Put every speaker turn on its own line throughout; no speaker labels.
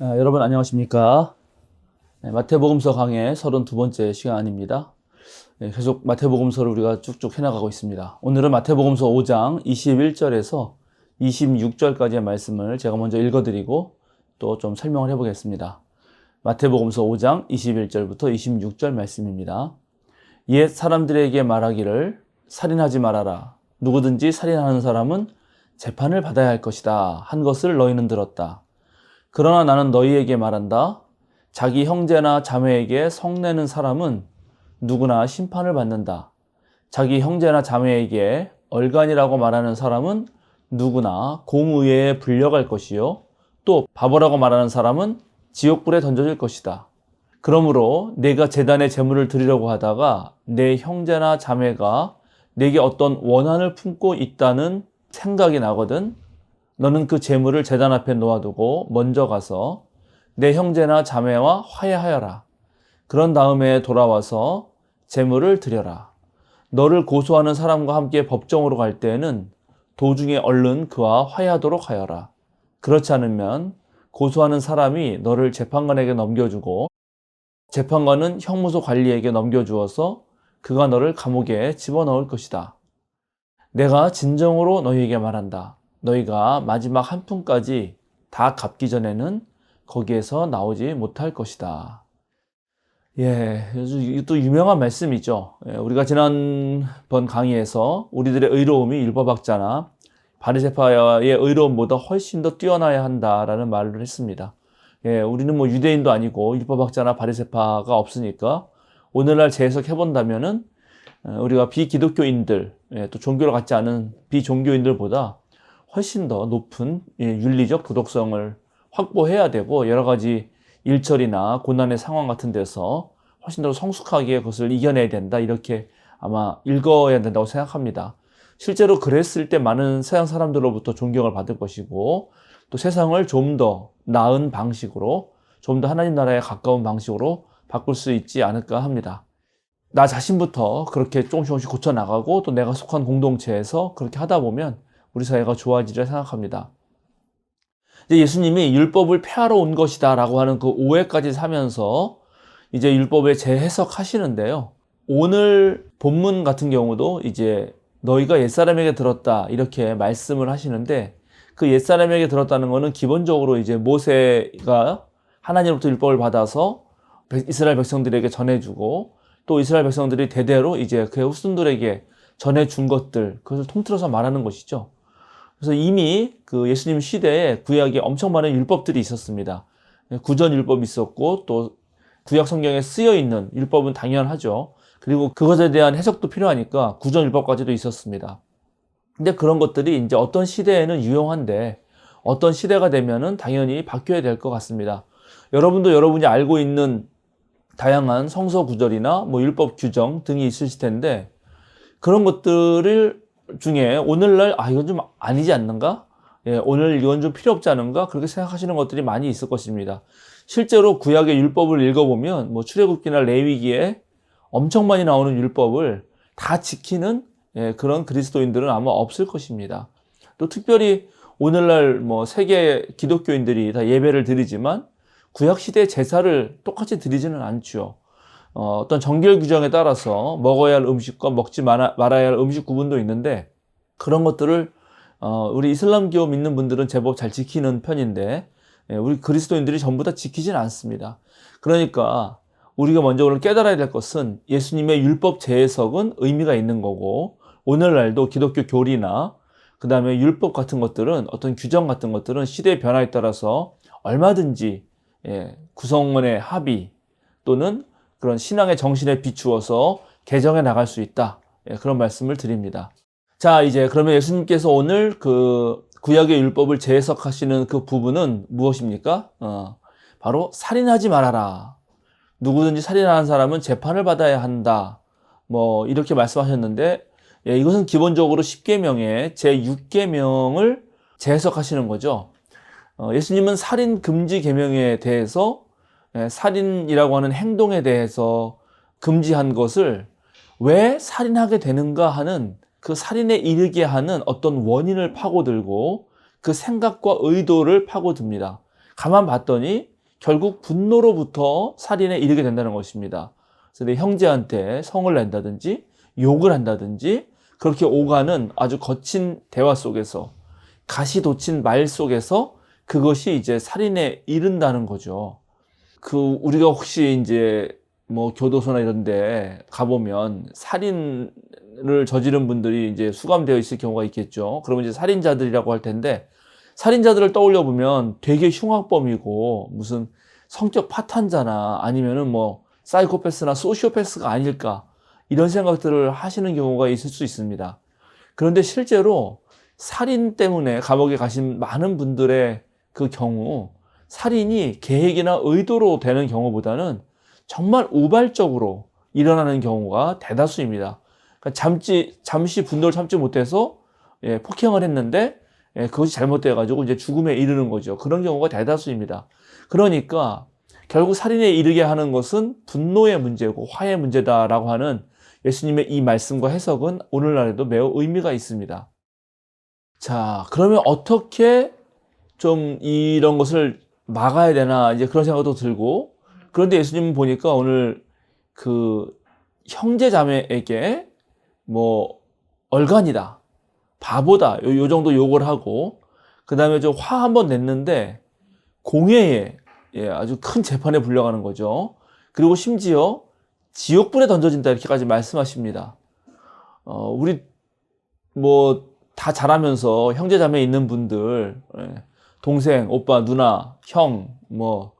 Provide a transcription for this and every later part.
아, 여러분 안녕하십니까? 네, 마태복음서 강의 32번째 시간입니다. 네, 계속 마태복음서를 우리가 쭉쭉 해나가고 있습니다. 오늘은 마태복음서 5장 21절에서 26절까지의 말씀을 제가 먼저 읽어드리고 또 좀 설명을 해보겠습니다. 마태복음서 5장 21절부터 26절 말씀입니다. 옛 사람들에게 말하기를 살인하지 말아라. 누구든지 살인하는 사람은 재판을 받아야 할 것이다. 한 것을 너희는 들었다. 그러나 나는 너희에게 말한다. 자기 형제나 자매에게 성내는 사람은 누구나 심판을 받는다. 자기 형제나 자매에게 얼간이라고 말하는 사람은 누구나 공의회에 불려갈 것이요. 또 바보라고 말하는 사람은 지옥불에 던져질 것이다. 그러므로 내가 재단에 제물을 드리려고 하다가 내 형제나 자매가 내게 어떤 원한을 품고 있다는 생각이 나거든 너는 그 재물을 재단 앞에 놓아두고 먼저 가서 내 형제나 자매와 화해하여라. 그런 다음에 돌아와서 재물을 드려라. 너를 고소하는 사람과 함께 법정으로 갈 때에는 도중에 얼른 그와 화해하도록 하여라. 그렇지 않으면 고소하는 사람이 너를 재판관에게 넘겨주고 재판관은 형무소 관리에게 넘겨주어서 그가 너를 감옥에 집어넣을 것이다. 내가 진정으로 너희에게 말한다. 너희가 마지막 한 푼까지 다 갚기 전에는 거기에서 나오지 못할 것이다. 예, 또 유명한 말씀이죠. 예, 우리가 지난번 강의에서 우리들의 의로움이 율법학자나 바리새파의 의로움보다 훨씬 더 뛰어나야 한다라는 말을 했습니다. 예, 우리는 뭐 유대인도 아니고 율법학자나 바리새파가 없으니까 오늘날 재해석해 본다면은 어, 우리가 비기독교인들, 예, 또 종교를 갖지 않은 비종교인들보다 훨씬 더 높은 예, 윤리적 도덕성을 확보해야 되고 여러 가지 일처리나 고난의 상황 같은 데서 훨씬 더 성숙하게 그것을 이겨내야 된다 이렇게 아마 읽어야 된다고 생각합니다. 실제로 그랬을 때 많은 세상 사람들로부터 존경을 받을 것이고 또 세상을 좀 더 나은 방식으로 좀 더 하나님 나라에 가까운 방식으로 바꿀 수 있지 않을까 합니다. 나 자신부터 그렇게 조금씩 조금씩 고쳐 나가고 또 내가 속한 공동체에서 그렇게 하다 보면 우리 사회가 좋아지리라 생각합니다. 이제 예수님이 율법을 폐하러 온 것이다 라고 하는 그 오해까지 사면서 이제 율법에 재해석하시는데요. 오늘 본문 같은 경우도 이제 너희가 옛사람에게 들었다 이렇게 말씀을 하시는데 그 옛사람에게 들었다는 것은 기본적으로 이제 모세가 하나님으로부터 율법을 받아서 이스라엘 백성들에게 전해주고 또 이스라엘 백성들이 대대로 이제 그의 후손들에게 전해준 것들 그것을 통틀어서 말하는 것이죠. 그래서 이미 그 예수님 시대에 구약에 엄청 많은 율법들이 있었습니다. 구전 율법이 있었고 또 구약 성경에 쓰여 있는 율법은 당연하죠. 그리고 그것에 대한 해석도 필요하니까 구전 율법까지도 있었습니다. 근데 그런 것들이 이제 어떤 시대에는 유용한데 어떤 시대가 되면은 당연히 바뀌어야 될 것 같습니다. 여러분도 여러분이 알고 있는 다양한 성서 구절이나 뭐 율법 규정 등이 있으실 텐데 그런 것들을 중에 오늘날 아 이건 좀 아니지 않는가? 예, 오늘 이건 좀 필요 없지 않은가? 그렇게 생각하시는 것들이 많이 있을 것입니다. 실제로 구약의 율법을 읽어보면 뭐 출애굽기나 레위기에 엄청 많이 나오는 율법을 다 지키는 예, 그런 그리스도인들은 아마 없을 것입니다. 또 특별히 오늘날 뭐 세계 기독교인들이 다 예배를 드리지만 구약 시대 제사를 똑같이 드리지는 않죠. 어, 어떤 정결 규정에 따라서 먹어야 할 음식과 먹지 말아, 말아야 할 음식 구분도 있는데 그런 것들을 어, 우리 이슬람교 믿는 분들은 제법 잘 지키는 편인데 예, 우리 그리스도인들이 전부 다 지키진 않습니다. 그러니까 우리가 먼저 오늘 깨달아야 될 것은 예수님의 율법 재해석은 의미가 있는 거고 오늘날도 기독교 교리나 그 다음에 율법 같은 것들은 어떤 규정 같은 것들은 시대의 변화에 따라서 얼마든지 예, 구성원의 합의 또는 그런 신앙의 정신에 비추어서 개정해 나갈 수 있다. 예, 그런 말씀을 드립니다. 자, 이제 그러면 예수님께서 오늘 그 구약의 율법을 재해석하시는 그 부분은 무엇입니까? 어, 바로 살인하지 말아라. 누구든지 살인하는 사람은 재판을 받아야 한다. 뭐 이렇게 말씀하셨는데 예, 이것은 기본적으로 10계명의 제6계명을 재해석하시는 거죠. 어, 예수님은 살인 금지 계명에 대해서 예, 살인이라고 하는 행동에 대해서 금지한 것을 왜 살인하게 되는가 하는 그 살인에 이르게 하는 어떤 원인을 파고들고 그 생각과 의도를 파고듭니다. 가만 봤더니 결국 분노로부터 살인에 이르게 된다는 것입니다. 그래서 내 형제한테 성을 낸다든지 욕을 한다든지 그렇게 오가는 아주 거친 대화 속에서 가시돋친 말 속에서 그것이 이제 살인에 이른다는 거죠. 그 우리가 혹시 이제 뭐 교도소나 이런 데 가보면 살인을 저지른 분들이 이제 수감되어 있을 경우가 있겠죠. 그러면 이제 살인자들이라고 할 텐데 살인자들을 떠올려 보면 되게 흉악범이고 무슨 성격 파탄자나 아니면은 뭐 사이코패스나 소시오패스가 아닐까 이런 생각들을 하시는 경우가 있을 수 있습니다. 그런데 실제로 살인 때문에 감옥에 가신 많은 분들의 그 경우 살인이 계획이나 의도로 되는 경우보다는 정말 우발적으로 일어나는 경우가 대다수입니다. 그러니까 잠시, 잠시 분노를 참지 못해서 예, 폭행을 했는데 예, 그것이 잘못돼가지고 이제 죽음에 이르는 거죠. 그런 경우가 대다수입니다. 그러니까 결국 살인에 이르게 하는 것은 분노의 문제고 화의 문제다라고 하는 예수님의 이 말씀과 해석은 오늘날에도 매우 의미가 있습니다. 자, 그러면 어떻게 좀 이런 것을 막아야 되나 이제 그런 생각도 들고 그런데 예수님은 보니까 오늘 그 형제 자매에게 뭐 얼간이다 바보다 요, 요 정도 욕을 하고 그 다음에 저화한 번 냈는데 공회에 예, 아주 큰 재판에 불려가는 거죠. 그리고 심지어 지옥불에 던져진다 이렇게까지 말씀하십니다. 어, 우리 뭐 다 잘하면서 형제 자매 있는 분들 예, 동생, 오빠, 누나, 형, 뭐,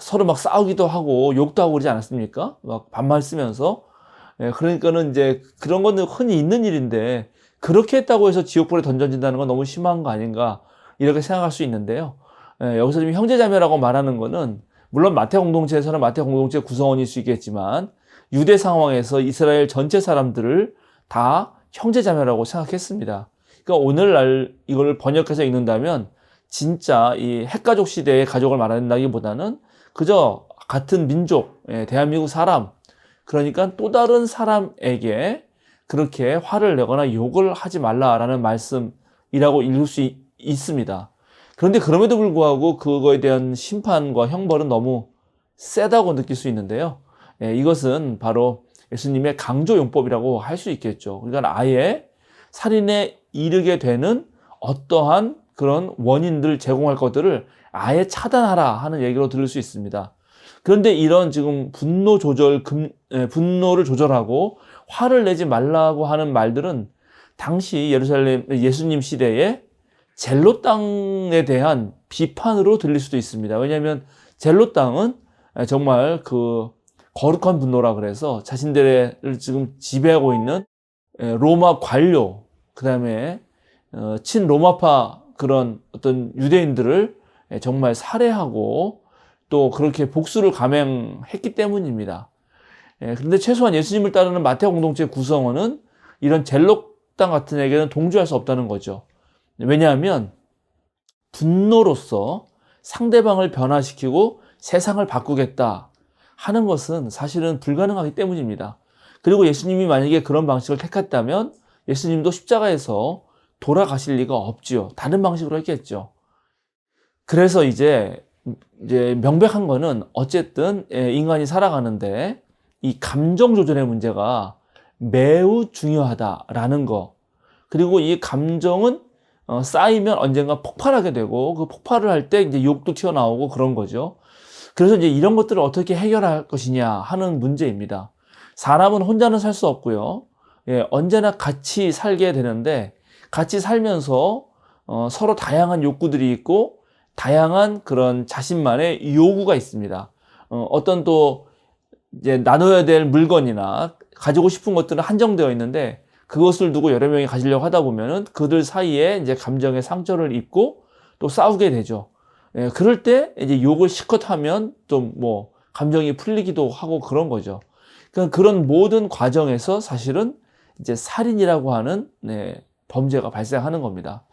서로 막 싸우기도 하고 욕도 하고 그러지 않았습니까? 막 반말 쓰면서. 예, 그러니까는 이제 그런 거는 흔히 있는 일인데, 그렇게 했다고 해서 지옥불에 던져진다는 건 너무 심한 거 아닌가, 이렇게 생각할 수 있는데요. 예, 여기서 지금 형제자매라고 말하는 거는, 물론 마태 공동체에서는 마태 공동체 구성원일 수 있겠지만, 유대 상황에서 이스라엘 전체 사람들을 다 형제자매라고 생각했습니다. 그러니까 오늘날 이걸 번역해서 읽는다면, 진짜 이 핵가족 시대의 가족을 말한다기보다는 그저 같은 민족, 예, 대한민국 사람, 그러니까 또 다른 사람에게 그렇게 화를 내거나 욕을 하지 말라라는 말씀이라고 읽을 수 있, 있습니다. 그런데 그럼에도 불구하고 그거에 대한 심판과 형벌은 너무 세다고 느낄 수 있는데요. 예, 이것은 바로 예수님의 강조용법이라고 할 수 있겠죠. 그러니까 아예 살인에 이르게 되는 어떠한 그런 원인들 제공할 것들을 아예 차단하라 하는 얘기로 들을 수 있습니다. 그런데 이런 지금 분노 조절, 금, 에, 분노를 조절하고 화를 내지 말라고 하는 말들은 당시 예루살렘 예수님 시대에 젤로 땅에 대한 비판으로 들릴 수도 있습니다. 왜냐하면 젤로 땅은 정말 그 거룩한 분노라 그래서 자신들을 지금 지배하고 있는 로마 관료, 그 다음에 어, 친로마파 그런 어떤 유대인들을 정말 살해하고 또 그렇게 복수를 감행했기 때문입니다. 그런데 최소한 예수님을 따르는 마태 공동체 구성원은 이런 젤록당 같은 에게는 동조할 수 없다는 거죠. 왜냐하면 분노로서 상대방을 변화시키고 세상을 바꾸겠다 하는 것은 사실은 불가능하기 때문입니다. 그리고 예수님이 만약에 그런 방식을 택했다면 예수님도 십자가에서 돌아가실 리가 없지요. 다른 방식으로 했겠죠. 그래서 이제 이제 명백한 거는 어쨌든 예, 인간이 살아가는데 이 감정 조절의 문제가 매우 중요하다라는 거. 그리고 이 감정은 어, 쌓이면 언젠가 폭발하게 되고 그 폭발을 할 때 이제 욕도 튀어나오고 그런 거죠. 그래서 이제 이런 것들을 어떻게 해결할 것이냐 하는 문제입니다. 사람은 혼자는 살 수 없고요. 예, 언제나 같이 살게 되는데 같이 살면서 어, 서로 다양한 욕구들이 있고 다양한 그런 자신만의 요구가 있습니다. 어, 어떤 또 이제 나눠야 될 물건이나 가지고 싶은 것들은 한정되어 있는데 그것을 두고 여러 명이 가지려고 하다 보면은 그들 사이에 이제 감정의 상처를 입고 또 싸우게 되죠. 예, 그럴 때 이제 욕을 실컷 하면 또뭐 감정이 풀리기도 하고 그런 거죠. 그러니까 그런 모든 과정에서 사실은 이제 살인이라고 하는 네, 범죄가 발생하는 겁니다.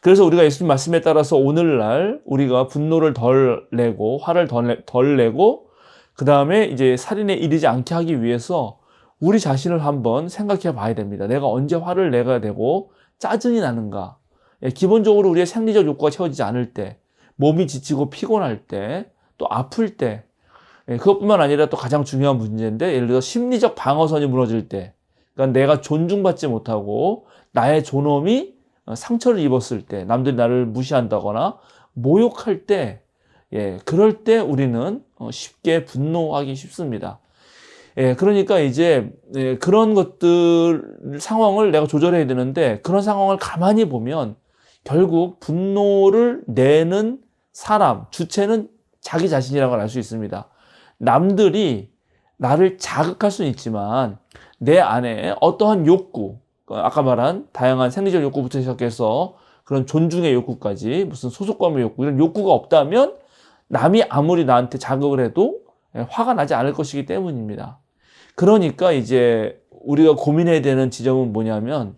그래서 우리가 예수님 말씀에 따라서 오늘날 우리가 분노를 덜 내고 화를 덜, 덜 내고 그 다음에 이제 살인에 이르지 않게 하기 위해서 우리 자신을 한번 생각해 봐야 됩니다. 내가 언제 화를 내가 되고 짜증이 나는가? 예, 기본적으로 우리의 생리적 욕구가 채워지지 않을 때, 몸이 지치고 피곤할 때, 또 아플 때, 예, 그것뿐만 아니라 또 가장 중요한 문제인데, 예를 들어 심리적 방어선이 무너질 때, 그러니까 내가 존중받지 못하고 나의 존엄이 어, 상처를 입었을 때, 남들이 나를 무시한다거나 모욕할 때, 예, 그럴 때 우리는 어, 쉽게 분노하기 쉽습니다. 예, 그러니까 이제 예, 그런 것들 상황을 내가 조절해야 되는데 그런 상황을 가만히 보면 결국 분노를 내는 사람 주체는 자기 자신이라고 알수 있습니다. 남들이 나를 자극할 수는 있지만 내 안에 어떠한 욕구, 아까 말한 다양한 생리적 욕구부터 시작해서 그런 존중의 욕구까지 무슨 소속감의 욕구 이런 욕구가 없다면 남이 아무리 나한테 자극을 해도 화가 나지 않을 것이기 때문입니다. 그러니까 이제 우리가 고민해야 되는 지점은 뭐냐면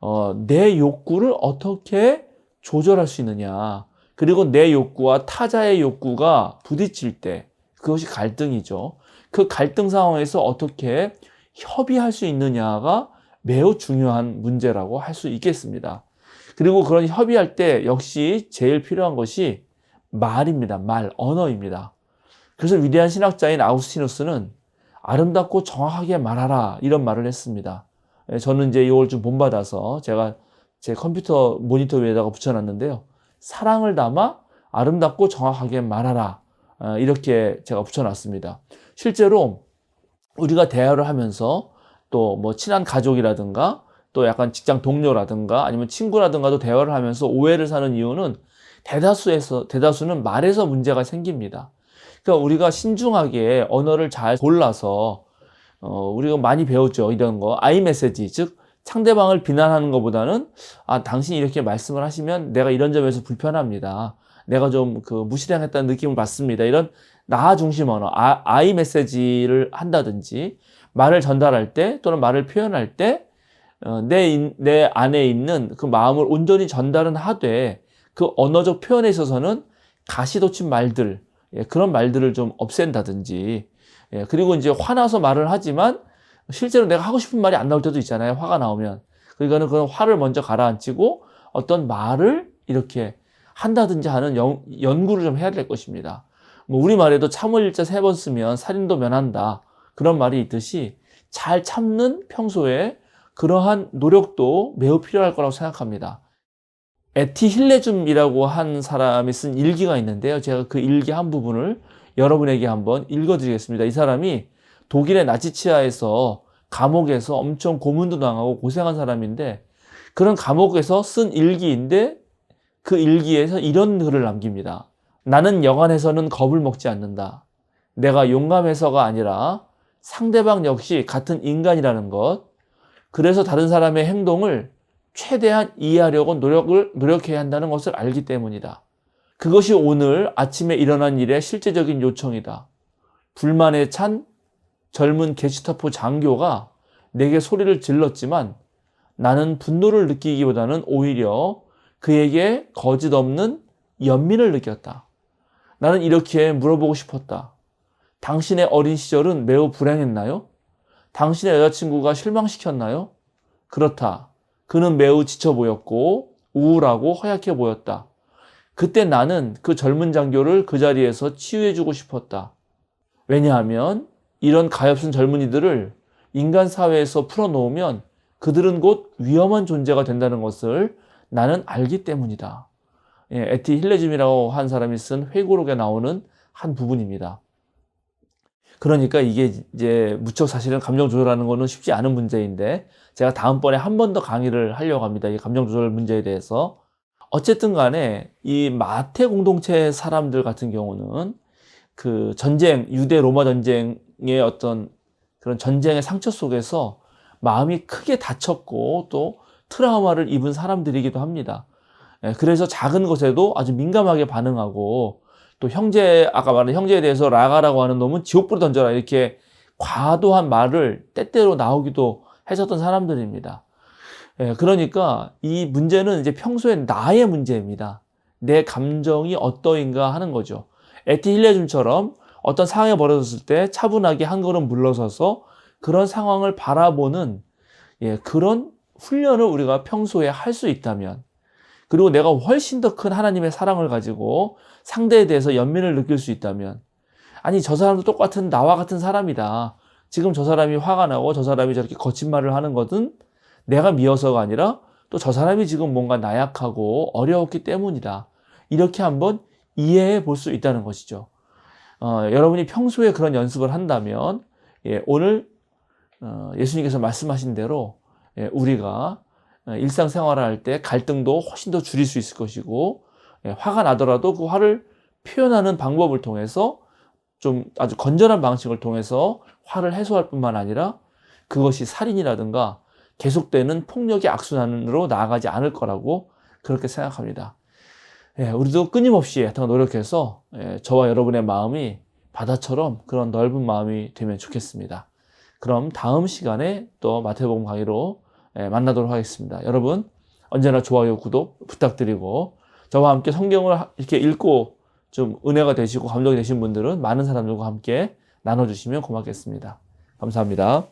어, 내 욕구를 어떻게 조절할 수 있느냐. 그리고 내 욕구와 타자의 욕구가 부딪힐 때 그것이 갈등이죠. 그 갈등 상황에서 어떻게 협의할 수 있느냐가 매우 중요한 문제라고 할 수 있겠습니다. 그리고 그런 협의할 때 역시 제일 필요한 것이 말입니다. 말, 언어입니다. 그래서 위대한 신학자인 아우스티누스는 아름답고 정확하게 말하라 이런 말을 했습니다. 예, 저는 이제 이걸 좀 본받아서 제가 제 컴퓨터 모니터 위에다가 붙여놨는데요. 사랑을 담아 아름답고 정확하게 말하라 어, 이렇게 제가 붙여놨습니다. 실제로 우리가 대화를 하면서 또 뭐 친한 가족이라든가 또 약간 직장 동료라든가 아니면 친구라든가도 대화를 하면서 오해를 사는 이유는 대다수에서 대다수는 말에서 문제가 생깁니다. 그러니까 우리가 신중하게 언어를 잘 골라서 어, 우리가 많이 배웠죠. 이런 거. 아이 메시지. 즉, 상대방을 비난하는 것보다는, 아, 당신이 이렇게 말씀을 하시면 내가 이런 점에서 불편합니다. 내가 좀 그 무시당했다는 느낌을 받습니다. 이런 나 중심 언어, 아, 아이 메시지를 한다든지, 말을 전달할 때 또는 말을 표현할 때, 어, 내, 내 안에 있는 그 마음을 온전히 전달은 하되, 그 언어적 표현에 있어서는 가시돋친 말들, 예, 그런 말들을 좀 없앤다든지, 예, 그리고 이제 화나서 말을 하지만 실제로 내가 하고 싶은 말이 안 나올 때도 있잖아요. 화가 나오면. 그러니까는 그런 화를 먼저 가라앉히고 어떤 말을 이렇게 한다든지 하는 연, 연구를 좀 해야 될 것입니다. 뭐 우리말에도 참을 일자 세 번 쓰면 살인도 면한다. 그런 말이 있듯이 잘 참는 평소에 그러한 노력도 매우 필요할 거라고 생각합니다. 에티 힐레즘이라고 한 사람이 쓴 일기가 있는데요. 제가 그 일기 한 부분을 여러분에게 한번 읽어드리겠습니다. 이 사람이 독일의 나치치하에서 감옥에서 엄청 고문도 당하고 고생한 사람인데 그런 감옥에서 쓴 일기인데 그 일기에서 이런 글을 남깁니다. 나는 영안에서는 겁을 먹지 않는다. 내가 용감해서가 아니라 상대방 역시 같은 인간이라는 것. 그래서 다른 사람의 행동을 최대한 이해하려고 노력을, 노력해야 한다는 것을 알기 때문이다. 그것이 오늘 아침에 일어난 일의 실제적인 요청이다. 불만에 찬 젊은 게시타포 장교가 내게 소리를 질렀지만 나는 분노를 느끼기보다는 오히려 그에게 거짓 없는 연민을 느꼈다. 나는 이렇게 물어보고 싶었다. 당신의 어린 시절은 매우 불행했나요? 당신의 여자친구가 실망시켰나요? 그렇다. 그는 매우 지쳐 보였고 우울하고 허약해 보였다. 그때 나는 그 젊은 장교를 그 자리에서 치유해주고 싶었다. 왜냐하면 이런 가엾은 젊은이들을 인간 사회에서 풀어놓으면 그들은 곧 위험한 존재가 된다는 것을 나는 알기 때문이다. 예, 에티 힐레즘이라고 한 사람이 쓴 회고록에 나오는 한 부분입니다. 그러니까 이게 이제 무척 사실은 감정 조절하는 거는 쉽지 않은 문제인데 제가 다음번에 한 번 더 강의를 하려고 합니다. 이 감정 조절 문제에 대해서. 어쨌든 간에 이 마태 공동체 사람들 같은 경우는 그 전쟁, 유대 로마 전쟁의 어떤 그런 전쟁의 상처 속에서 마음이 크게 다쳤고 또 트라우마를 입은 사람들이기도 합니다. 예, 그래서 작은 것에도 아주 민감하게 반응하고 또 형제, 아까 말한 형제에 대해서 라가라고 하는 놈은 지옥불에 던져라 이렇게 과도한 말을 때때로 나오기도 했었던 사람들입니다. 예, 그러니까 이 문제는 이제 평소에 나의 문제입니다. 내 감정이 어떠인가 하는 거죠. 에티 힐레즘처럼 어떤 상황이 벌어졌을 때 차분하게 한 걸음 물러서서 그런 상황을 바라보는 예, 그런 훈련을 우리가 평소에 할 수 있다면 그리고 내가 훨씬 더 큰 하나님의 사랑을 가지고 상대에 대해서 연민을 느낄 수 있다면 아니 저 사람도 똑같은 나와 같은 사람이다. 지금 저 사람이 화가 나고 저 사람이 저렇게 거친 말을 하는 것은 내가 미워서가 아니라 또 저 사람이 지금 뭔가 나약하고 어려웠기 때문이다. 이렇게 한번 이해해 볼 수 있다는 것이죠. 어, 여러분이 평소에 그런 연습을 한다면 예, 오늘 어, 예수님께서 말씀하신 대로 예, 우리가 어, 일상생활을 할 때 갈등도 훨씬 더 줄일 수 있을 것이고 예, 화가 나더라도 그 화를 표현하는 방법을 통해서 좀 아주 건전한 방식을 통해서 화를 해소할 뿐만 아니라 그것이 살인이라든가 계속되는 폭력의 악순환으로 나아가지 않을 거라고 그렇게 생각합니다. 예, 우리도 끊임없이 더 노력해서 예, 저와 여러분의 마음이 바다처럼 그런 넓은 마음이 되면 좋겠습니다. 그럼 다음 시간에 또 마태복음 강의로 예, 만나도록 하겠습니다. 여러분 언제나 좋아요, 구독 부탁드리고 저와 함께 성경을 하- 이렇게 읽고 좀 은혜가 되시고 감동이 되신 분들은 많은 사람들과 함께 나눠주시면 고맙겠습니다. 감사합니다.